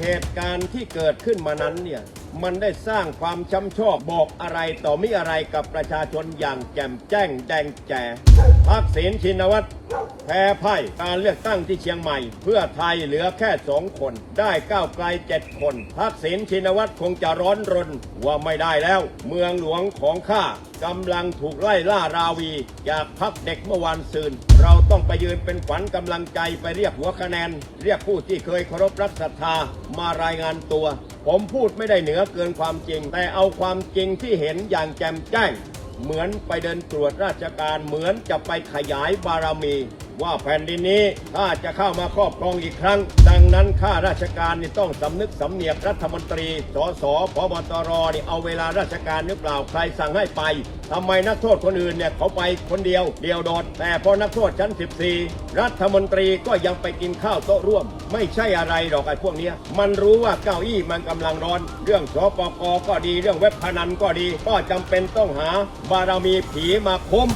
เหตุการณ์ที่เกิดขึ้นมานั้นเนี่ยมันได้สร้างความช้ำชอบบอกอะไรต่อมิอะไรกับประชาชนอย่างแจ่มแจ้งแดงแจ๋ทักษิณชินวัตรแพ้ไพ่การเลือกตั้งที่เชียงใหม่ เพื่อไทยเหลือแค่สองคน ได้ก้าวไกลเจ็ดคน ทักษิณชินวัตรคงจะร้อนรนว่าไม่ได้แล้ว เมืองหลวงของข้ากำลังถูกไล่ล่าราวี จากพักเด็กเมื่อวานซืน เราต้องไปยืนเป็นขวัญกำลังใจไปเรียกหัวคะแนน เรียกผู้ที่เคยเคารพรักศรัทธามารายงานตัว ผมพูดไม่ได้เหนือเกินความจริง แต่เอาความจริงที่เห็นอย่างแจ่มแจ้ง เหมือนไปเดินตรวจราชการเหมือนจะไปขยายบารมี ว่าแผ่นดินนี้ถ้าจะเข้ามาครอบครองอีกครั้ง ดังนั้นข้าราชการนี่ต้องสำนึกสำเนียกรัฐมนตรี สสพบตรนี่เอาเวลาราชการหรือเปล่าใครสั่งให้ไปทำไมนักโทษคนอื่นเนี่ยเขาไปคนเดียว เดียวโดด แต่พอนักโทษชั้น 14 รัฐมนตรีก็ยังไปกินข้าวโต๊ะร่วม ไม่ใช่อะไรหรอกไอ้พวกเนี้ย มันรู้ว่าเก้าอี้มันกำลังร้อน เรื่องสปกก็ดีเรื่องเว็บพนันก็ดี ก็จำเป็นต้องหาบารมีผีมาคุ้ม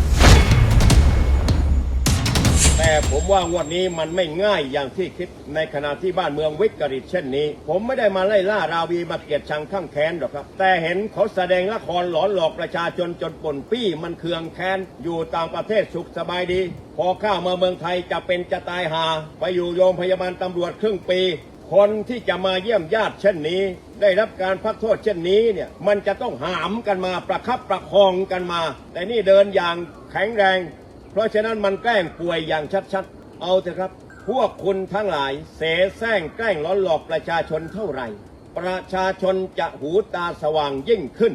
แต่ผมว่างวดนี้มันไม่ง่ายอย่างที่คิดในขณะที่บ้านเมืองวิกฤตเช่นนี้ ผมไม่ได้มาไล่ล่าราวีมาเกียดชังข้างแค้นหรอกครับ แต่เห็นเขาแสดงละครหลอนหลอกประชาชนจนป่นปี้มันเคืองแค้นอยู่ต่างประเทศสุขสบายดี พอเข้ามาเมืองไทยจะเป็นจะตายหา ไปอยู่โรงพยาบาลตำรวจครึ่งปีคนที่จะมาเยี่ยมญาติเช่นนี้ ได้รับการพักโทษเช่นนี้เนี่ยมันจะต้องหามกันมาประคับประคองกันมา แต่นี่เดินอย่างแข็งแรง เพราะฉะนั้นมันแกล้งป่วยอย่างชัดๆ เอาเถอะครับ พวกคุณทั้งหลายเสแสร้งแกล้งล้อหลอกประชาชนเท่าไหร่ ประชาชนจะหูตาสว่างยิ่งขึ้น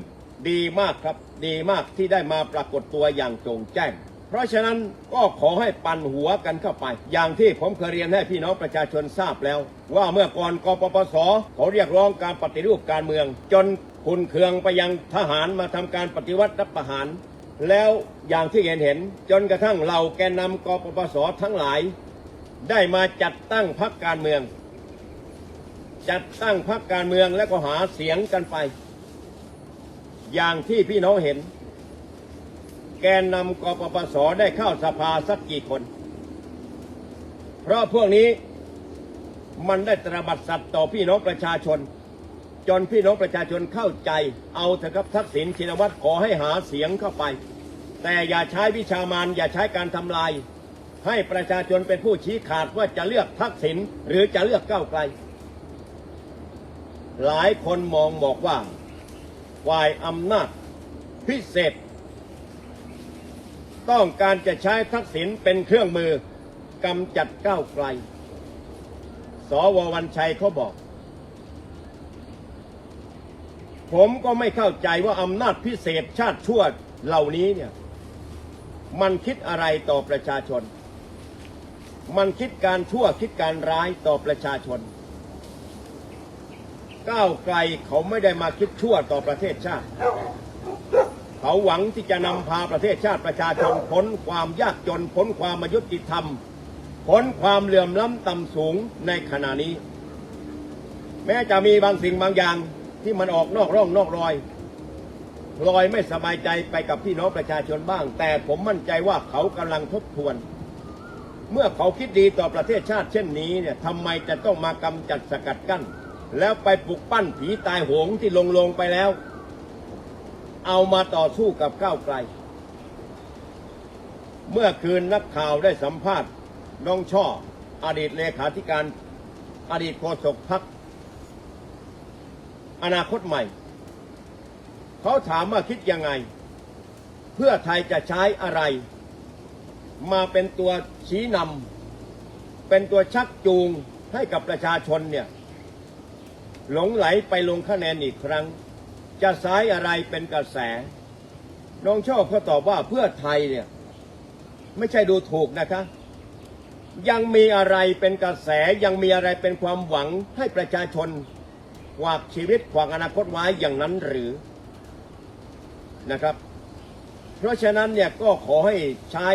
ดีมากครับ ดีมากที่ได้มาปรากฏตัวอย่างโจงแจ้ง เพราะฉะนั้นก็ขอให้ปั่นหัวกันเข้าไป อย่างที่ผมเคยเรียนให้พี่น้องประชาชนทราบแล้ว ว่าเมื่อก่อนกปปสเขาเรียกร้องการปฏิรูปการเมือง จนคุณเคืองไปยังทหารมาทำการปฏิวัติรัฐประหาร แล้วอย่างที่เห็นเห็นจนกระทั่งเราแกนนำกปปสทั้งหลาย ได้มาจัดตั้งพรรคการเมือง จัดตั้งพรรคการเมืองแล้วก็หาเสียงกันไป อย่างที่พี่น้องเห็น แกนนำกปปสได้เข้าสภาสักกี่คน เพราะพวกนี้มันได้ตระบัดสัตว์ต่อพี่น้องประชาชน จนพี่น้องประชาชนเข้าใจ เอาเถอะครับทักษิณชินวัตรขอให้หาเสียงเข้าไป แต่อย่าใช้วิชามานอย่าใช้การทำลาย ให้ประชาชนเป็นผู้ชี้ขาดว่าจะเลือกทักษิณหรือจะเลือกก้าวไกล หลายคนมองบอกว่าฝ่ายอำนาจพิเศษ ต้องการจะใช้ทักษิณเป็นเครื่องมือกำจัดก้าวไกล สววันชัยเขาบอก ผมก็ไม่เข้าใจว่าอำนาจพิเศษชาติชั่วเหล่านี้เนี่ย มันคิดอะไรต่อประชาชน มันคิดการชั่วคิดการร้ายต่อประชาชน ก้าวไกลเขาไม่ได้มาคิดชั่วต่อประเทศชาติ เขาหวังที่จะนำพาประเทศชาติประชาชนพ้นความยากจนพ้นความมายุติธรรมพ้นความเหลื่อมล้ำต่ำสูงในขณะนี้ แม้จะมีบางสิ่งบางอย่าง ที่มันออกนอกร่องนอกรอยพลอยไม่สบายใจไปกับพี่น้องประชาชนบ้าง แต่ผมมั่นใจว่าเขากำลังทบทวน เมื่อเขาคิดดีต่อประเทศชาติเช่นนี้เนี่ยทำไมจะต้องมากำจัดสกัดกั้น แล้วไปปลุกปั้นผีตายโหงที่ลงลงไปแล้ว เอามาต่อสู้กับก้าวไกล เมื่อคืนนักข่าวได้สัมภาษณ์น้องช่ออดีตเลขาธิการอดีตโฆษกพัก อนาคตใหม่ เขาถามว่าคิดยังไง เพื่อไทยจะใช้อะไร มาเป็นตัวชี้นำเป็นตัวชักจูงให้กับประชาชนเนี่ยหลงไหลไปลงคะแนนอีกครั้ง จะสายอะไรเป็นกระแส น้องชอบเขาตอบว่าเพื่อไทยเนี่ยไม่ใช่ดูถูกนะคะ ยังมีอะไรเป็นกระแสยังมีอะไรเป็นความหวังให้ประชาชน ฝากชีวิตฝากอนาคตไว้อย่างนั้นหรือนะครับ เพราะฉะนั้นเนี่ยก็ขอให้ใช้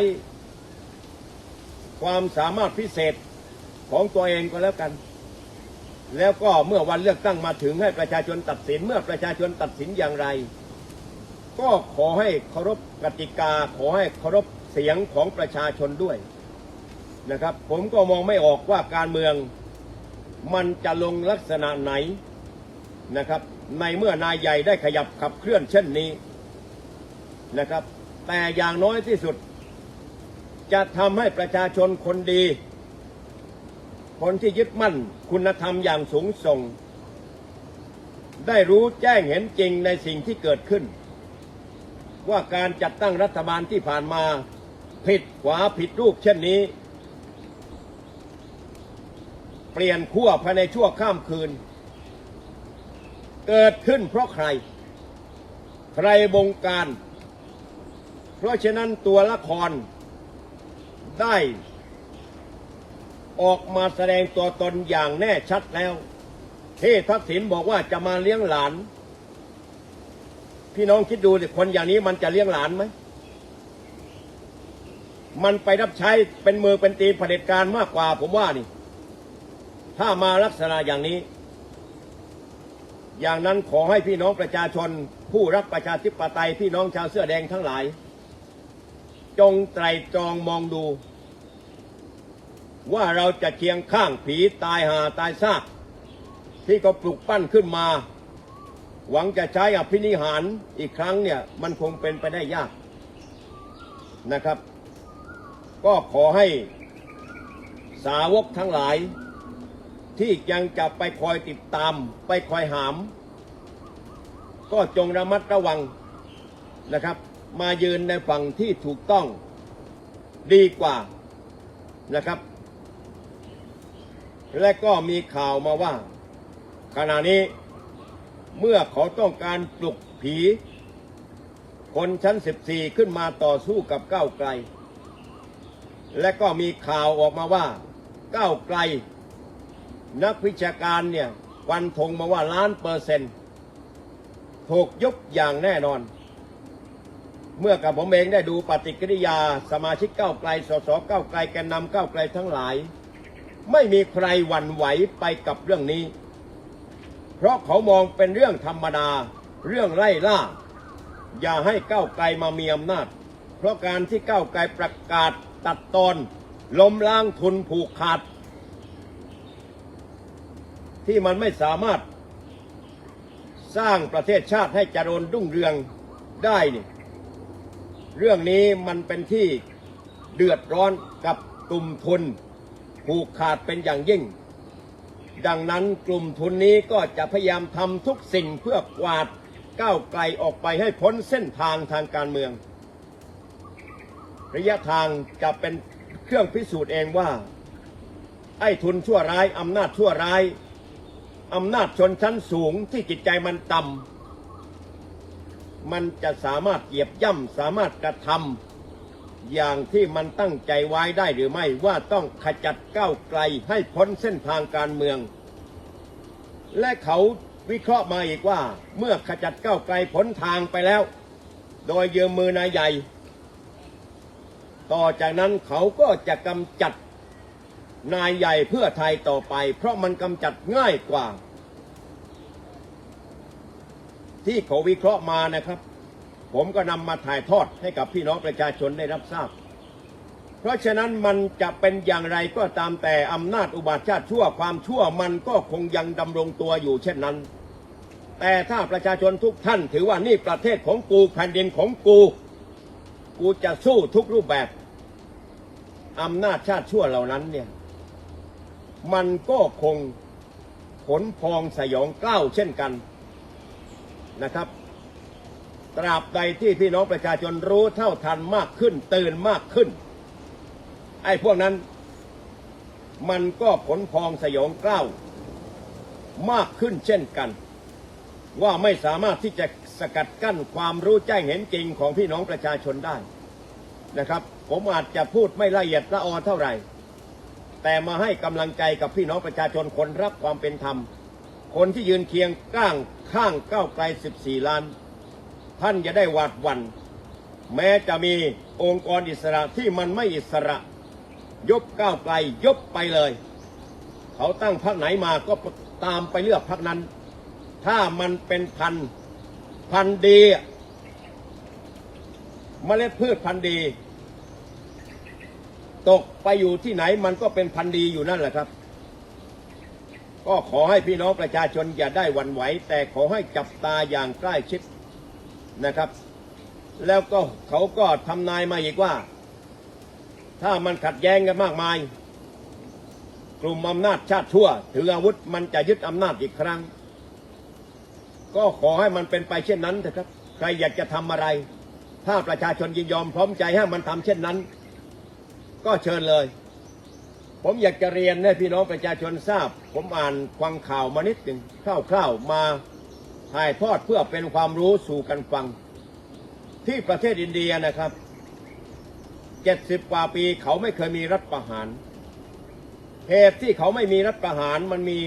ความสามารถพิเศษของตัวเองก็แล้วกัน แล้วก็เมื่อวันเลือกตั้งมาถึงให้ประชาชนตัดสิน เมื่อประชาชนตัดสินอย่างไร ก็ขอให้เคารพกติกา ขอให้เคารพเสียงของประชาชนด้วยนะครับ ผมก็มองไม่ออกว่าการเมืองมันจะลงลักษณะไหน นะครับ ในเมื่อนายใหญ่ได้ขยับขับเคลื่อนเช่นนี้นะครับ แต่อย่างน้อยที่สุด จะทำให้ประชาชนคนดี คนที่ยึดมั่นคุณธรรมอย่างสูงส่ง ได้รู้แจ้งเห็นจริงในสิ่งที่เกิดขึ้น ว่าการจัดตั้งรัฐบาลที่ผ่านมาผิดขวาผิดรูปเช่นนี้ เปลี่ยนขั้วภายในชั่วข้ามคืน เกิดขึ้นเพราะใคร ใครบงการ เพราะฉะนั้นตัวละครได้ออกมาแสดงตัวตนอย่างแน่ชัดแล้วที่ทักษิณบอกว่าจะมาเลี้ยงหลาน พี่น้องคิดดูสิคนอย่างนี้มันจะเลี้ยงหลานไหม มันไปรับใช้เป็นมือเป็นตีนเผด็จการมากกว่าผมว่านี่ ถ้ามาลักษณะอย่างนี้ อย่างนั้นขอให้พี่น้องประชาชน ผู้รักประชาธิปไตยพี่น้องชาวเสื้อแดงทั้งหลาย จงไตรตรองมองดู ว่าเราจะเคียงข้างผีตายหาตายซาก ที่เขาปลุกปั้นขึ้นมา หวังจะใช้อภินิหารอีกครั้งเนี่ยมันคงเป็นไปได้ยากนะครับ ก็ขอให้สาวกทั้งหลาย ที่ยังจะไปคอยติดตาม ไปคอยหาม ก็จงระมัดระวังนะครับ มายืนในฝั่งที่ถูกต้องดีกว่านะครับ และก็มีข่าวมาว่า ขณะนี้เมื่อเขาต้องการปลุกผี คนชั้น 14 ขึ้นมาต่อสู้กับก้าวไกล และก็มีข่าวออกมาว่าก้าวไกล นักวิชาการเนี่ยฟันธงมาว่าล้านเปอร์เซ็นต์ถูกยุบอย่างแน่นอน เมื่อกับผมเองได้ดูปฏิกิริยา สมาชิกเก้าไกล สสเก้าไกลแกนนำเก้าไกลทั้งหลาย ไม่มีใครหวั่นไหวไปกับเรื่องนี้ เพราะเขามองเป็นเรื่องธรรมดา เรื่องไล่ล่า อย่าให้ก้าวไกลมามีอำนาจ เพราะการที่ก้าวไกลประกาศตัดตอนล้มล้างทุนผูกขาด ที่มันไม่สามารถสร้างประเทศชาติให้เจริญรุ่งเรืองได้นี่เรื่องนี้มันเป็นที่เดือดร้อนกับกลุ่มทุนผูกขาดเป็นอย่างยิ่ง ดังนั้นกลุ่มทุนนี้ก็จะพยายามทำทุกสิ่งเพื่อกวาดก้าวไกลออกไปให้พ้นเส้นทางทางการเมือง ระยะทางจะเป็นเครื่องพิสูจน์เองว่า ไอ้ทุนชั่วร้ายอำนาจชั่วร้าย อำนาจชนชั้นสูงที่จิตใจมันต่ำมันจะสามารถเหยียบย่ำสามารถกระทำอย่างที่มันตั้งใจไว้ได้หรือไม่ว่าต้องขจัดก้าวไกลให้พ้นเส้นทางการเมือง และเขาวิเคราะห์มาอีกว่า เมื่อขจัดก้าวไกลพ้นทางไปแล้ว โดยเยืมมือนายใหญ่ ต่อจากนั้นเขาก็จะกำจัด นายใหญ่เพื่อไทยต่อไป เพราะมันกำจัดง่ายกว่า ที่เขาวิเคราะห์มานะครับ ผมก็นำมาถ่ายทอดให้กับพี่น้องประชาชนได้รับทราบ เพราะฉะนั้นมันจะเป็นอย่างไรก็ตามแต่อำนาจอุบาทชาติชั่วความชั่วมันก็คงยังดำรงตัวอยู่เช่นนั้น แต่ถ้าประชาชนทุกท่านถือว่านี่ประเทศของกูแผ่นดินของกู กูจะสู้ทุกรูปแบบอำนาจชาติชั่วเหล่านั้นเนี่ย มันก็คงขนพองสยองเกล้าวเช่นกันนะครับ ตราบใดที่พี่น้องประชาชนรู้เท่าทันมากขึ้น ตื่นมากขึ้น ไอ้พวกนั้น มันก็ขนพองสยองเกล้าวมากขึ้นเช่นกัน ว่าไม่สามารถที่จะสกัดกั้นความรู้แจ้งเห็นจริงของพี่น้องประชาชนได้นะครับ ผมอาจจะพูดไม่ละเอียดละออเท่าไหร่ แต่มาให้กำลังใจกับพี่น้องประชาชนคนรักความเป็นธรรม คนที่ยืนเคียงก้างข้างก้าวไกล 14 ล้าน ท่านจะได้หวาดหวัน่นแม้จะมีองค์กรอิสระที่มันไม่อิสระ ยบก้าวไกลยบไปเลย เขาตั้งพรรคไหนมาก็ตามไปเลือกพรรคนั้น ถ้ามันเป็นพันพันดีอะเมล็ดพืชพันธุ์ดี ตกไปอยู่ที่ไหนมันก็เป็นพันธีอยู่นั่นแหละครับ ก็ขอให้พี่น้องประชาชนอย่าได้วันไหว แต่ขอให้จับตาอย่างใกล้ชิดนะครับ แล้วก็เขาก็ทำนายมาอีกว่า ถ้ามันขัดแย้งกันมากมาย กลุ่มอำนาจชาติชั่ว ถืออาวุธมันจะยึดอำนาจอีกครั้ง ก็ขอให้มันเป็นไปเช่นนั้นเถอะครับ ใครอยากจะทำอะไร ถ้าประชาชนยินยอมพร้อมใจให้มันทำเช่นนั้น ก็เชิญเลย ผมอยากจะเรียนให้พี่น้องประชาชนทราบ ผมอ่านฟังข่าวมานิดหนึ่งคร่าวๆมาถ่ายทอดเพื่อเป็นความรู้สู่กันฟัง ที่ประเทศอินเดียนะครับเจ็ดสิบกว่าปีเขาไม่เคยมีรัฐประหารเหตุที่เขาไม่มีรัฐประหารมันมี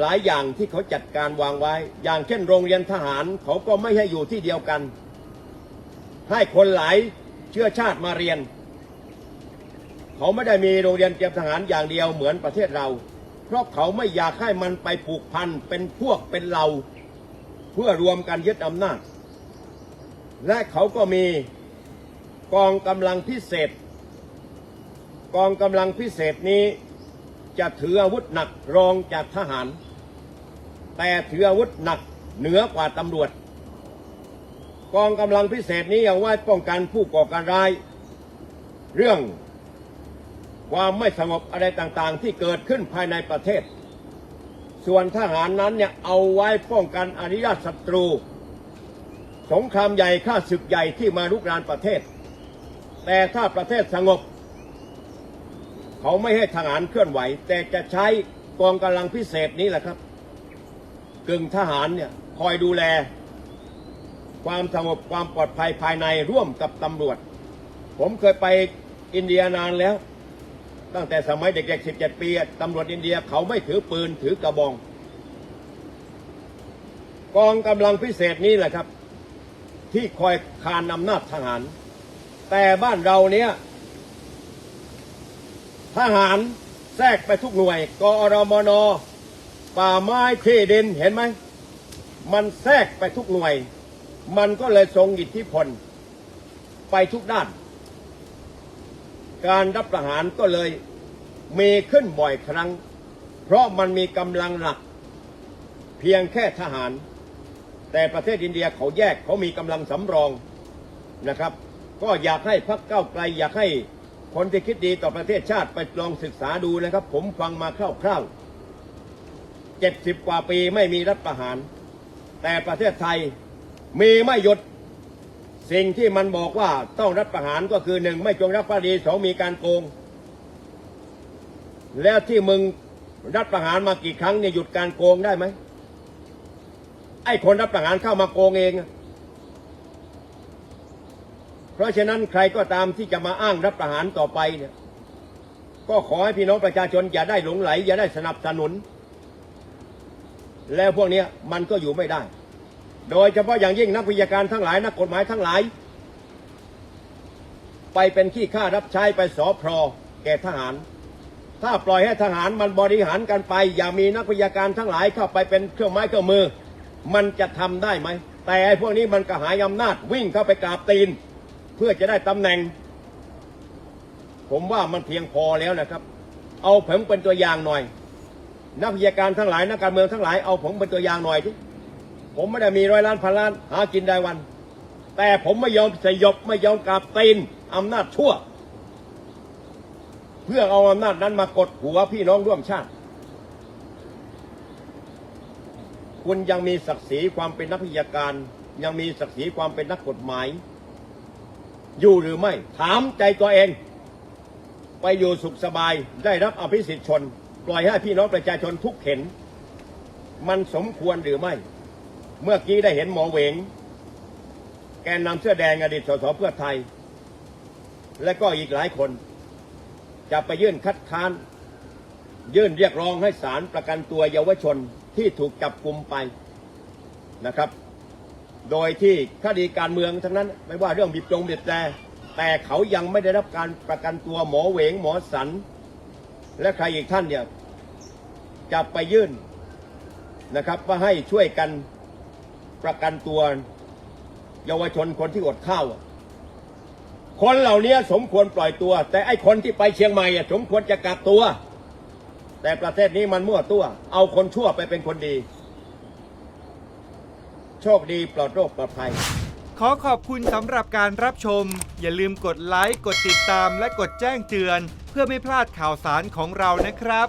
หลายอย่างที่เขาจัดการวางไว้ อย่างเช่นโรงเรียนทหารเขาก็ไม่ให้อยู่ที่เดียวกัน ให้คนหลายเชื้อชาติมาเรียน เขาไม่ได้มีโรงเรียนเตรียมทหารอย่างเดียวเหมือนประเทศเรา เพราะเขาไม่อยากให้มันไปผูกพันเป็นพวกเป็นเราเพื่อรวมกันยึดอำนาจ และเขาก็มีกองกำลังพิเศษ กองกำลังพิเศษนี้จะถืออาวุธหนักรองจากทหาร แต่ถืออาวุธหนักเหนือกว่าตำรวจ กองกำลังพิเศษนี้เอาไว้ป้องกันผู้ก่อการร้าย เรื่อง ความไม่สงบอะไรต่างๆ ที่เกิดขึ้นภายในประเทศ ส่วนทหารนั้นเนี่ยเอาไว้ป้องกันอริยศัตรู สงครามใหญ่ข้าศึกใหญ่ที่มาลุกรานประเทศ แต่ถ้าประเทศสงบ เขาไม่ให้ทหารเคลื่อนไหว แต่จะใช้กองกำลังพิเศษนี้แหละครับกึ่งทหารเนี่ยคอยดูแล ความสงบความปลอดภัยภายในร่วมกับตำรวจ ผมเคยไปอินเดียนานแล้ว ตั้งแต่สมัยเด็กๆ 17 ปีตำรวจอินเดียเขาไม่ถือปืนถือกระบอง กองกำลังพิเศษนี้แหละครับ ที่คอยคานอำนาจทหาร แต่บ้านเราเนี้ยทหารแทรกไปทุกหน่วย กอรมน ป่าไม้ที่ดินเห็นไหม มันแทรกไปทุกหน่วย มันก็เลยทรงอิทธิพล ไปทุกด้าน การรับประหารก็เลยมีขึ้นบ่อยครั้ง เพราะมันมีกำลังหลัก เพียงแค่ทหาร แต่ประเทศอินเดียเขาแยกเขามีกำลังสำรองนะครับ ก็อยากให้พักเก้าไกลอยากให้คนที่คิดดีต่อประเทศชาติไปลองศึกษาดูนะครับ ผมฟังมาคร่าวๆเจ็ดสิบกว่าปีไม่มีรัฐประหาร แต่ประเทศไทยมีไม่หยุด สิ่งที่มันบอกว่าต้องรัฐประหารก็คือหนึ่งไม่จงรักภักดีสองมีการโกง แล้วที่มึงรัฐประหารมากี่ครั้งเนี่ยหยุดการโกงได้ไหมไอ้คนรัฐประหารเข้ามาโกงเอง เพราะฉะนั้นใครก็ตามที่จะมาอ้างรัฐประหารต่อไปเนี่ย ก็ขอให้พี่น้องประชาชนอย่าได้หลงไหล อย่าได้สนับสนุน แล้วพวกนี้มันก็อยู่ไม่ได้ โดยเฉพาะอย่างยิ่งนักวิทยาการทั้งหลายนักกฎหมายทั้งหลาย ไปเป็นขี้ข้ารับใช้ไปสอพรแก่ทหาร ถ้าปล่อยให้ทหารมันบริหารกันไป อย่ามีนักวิทยาการทั้งหลายเข้าไปเป็นเครื่องไม้เครื่องมือ มันจะทำได้ไหม แต่ไอ้พวกนี้มันกระหายอำนาจวิ่งเข้าไปกราบตีน เพื่อจะได้ตำแหน่ง ผมว่ามันเพียงพอแล้วนะครับ เอาผมเป็นตัวอย่างหน่อย นักวิทยาการทั้งหลายนักการเมืองทั้งหลายเอาผมเป็นตัวอย่างหน่อยที่ ผมไม่ได้มีร้อยล้านพันล้านหากินได้วัน แต่ผมไม่ยอมสยบไม่ยอมกราบตีนอำนาจชั่ว เพื่อเอาอำนาจนั้นมากดหัวพี่น้องร่วมชาติ คุณยังมีศักดิ์ศรีความเป็นนักวิทยาการยังมีศักดิ์ศรีความเป็นนักกฎหมาย อยู่หรือไม่ ถามใจตัวเอง ไปอยู่สุขสบายได้รับอภิสิทธิชน ปล่อยให้พี่น้องประชาชนทุกเข็น มันสมควรหรือไม่ เมื่อกี้ได้เห็นหมอเหวง แกนนำเสื้อแดงอดีตสสเพื่อไทย และก็อีกหลายคน จะไปยื่นคัดค้าน ยื่นเรียกร้องให้ศาลประกันตัวเยาวชนที่ถูกจับกลุมไปนะครับ โดยที่คดีการเมืองทั้งนั้น ไม่ว่าเรื่องบีบจงบีบแต่แต่เขายังไม่ได้รับการประกันตัวหมอเหวงหมอสัน และใครอีกท่านเนี่ยจะไปยื่นนะครับว่าให้ช่วยกัน ประกันตัว เยาวชนคนที่อดข้าว คนเหล่านี้สมควรปล่อยตัว แต่ไอ้คนที่ไปเชียงใหม่สมควรจะกักตัว แต่ประเทศนี้มันมั่วตัว เอาคนชั่วไปเป็นคนดี โชคดีปลอดโรคปลอดภัย ขอขอบคุณสำหรับการรับชม อย่าลืมกดไลค์ กดติดตามและกดแจ้งเตือน เพื่อไม่พลาดข่าวสารของเรานะครับ